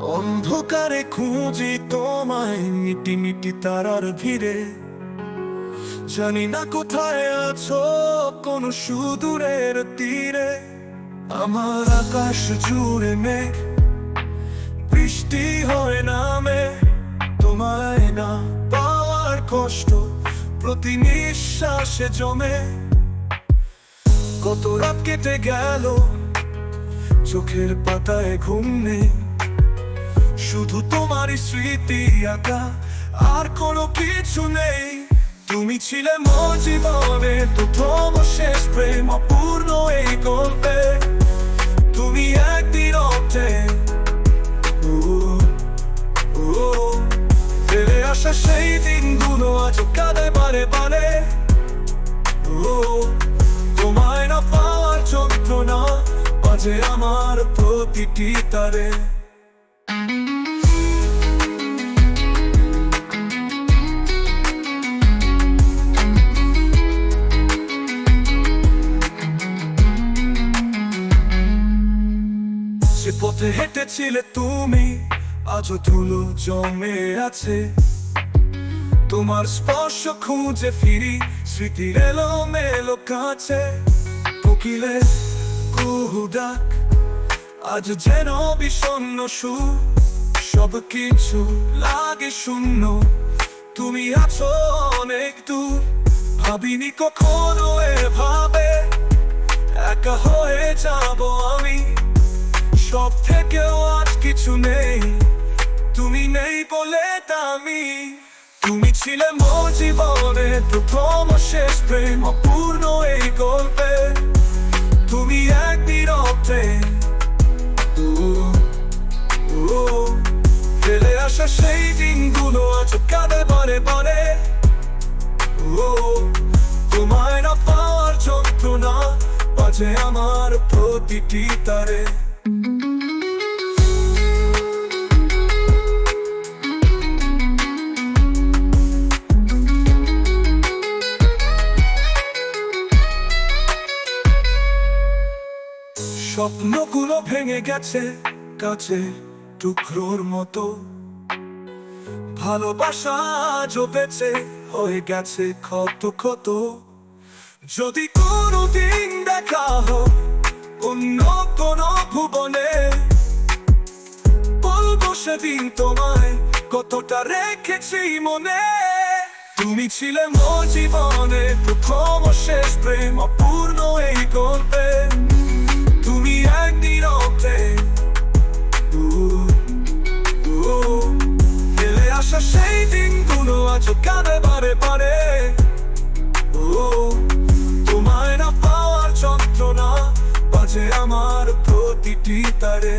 অন্ধকারে খুঁজি তোমায়, মিটি মিটি তারার ভিড়ে। জানি না কোথায় আছো, কোন সুদূরের তীরে। আমার আকাশ জুড়ে মেঘ, বৃষ্টি হয় নামে। তোমায় না পাওয়ার কষ্ট প্রতি নিঃশ্বাসে জমে। কত রাত কেটে গেল, চোখের পাতায় ঘুম নেই। শুধু তোমারই স্মৃতি আঁকা, আর কোনো কিছু নেই। তুমি ছিলে মোর জীবনে প্রথম শেষ প্রেম, অপূর্ণ এই গল্পে। তুমি একদিন ওঠে ফেলে আসা সেই দিনগুলো আজ কাঁদে বারে বারে। তোমায় না পাওয়ার যন্ত্রণা, বাজে আমার প্রতিটি তারে। পথে হেঁটেছিলে তুমি? আজও ধুলো জমে আছে। তোমার স্পর্শ খুঁজে ফিরি, স্মৃতির এলো মেলো কাছে। কোকিলে কুহু ডাক, আজ যেন বিষণ্ণ সু সব কিছু লাগে শূন্য, তুমি আছো অনেক দূর। ভাবিনি কখনো এভাবে, একা হয়ে যাব আমি। সব থেকেও আজ কিছু নেই। তুমি নেই বলে আমি তুমি ছিলে মোর জীবনে প্রথম শেষ প্রেম, অপূর্ণ এই গল্পে। তুমি এক নীরবে। ফেলে আসা সেই দিনগুলো আজ কাঁদে বারে। ও, তোমায় না পাওয়ার যন্ত্রণা, বাজে আমার প্রতিটি তারে। স্বপ্নগুলো ভেঙে গেছে কাছে টুকরোর মতো। ভালোবাসা জপেছে হয়ে গেছে ক্ষত ক্ষত। যদি কোনোদিন দেখা হোক অন্য কোনো ভুবনে, বলব সেদিন তোমায় কতটা রেখেছি মনে। তুমি ছিলে মোর জীবনে প্রথম শেষ প্রেম, অপূর্ণ এই গল্পে। পারে। ও তোমায় না পাওয়ার যন্ত্রণা বাজে আমার প্রতিটি তারে।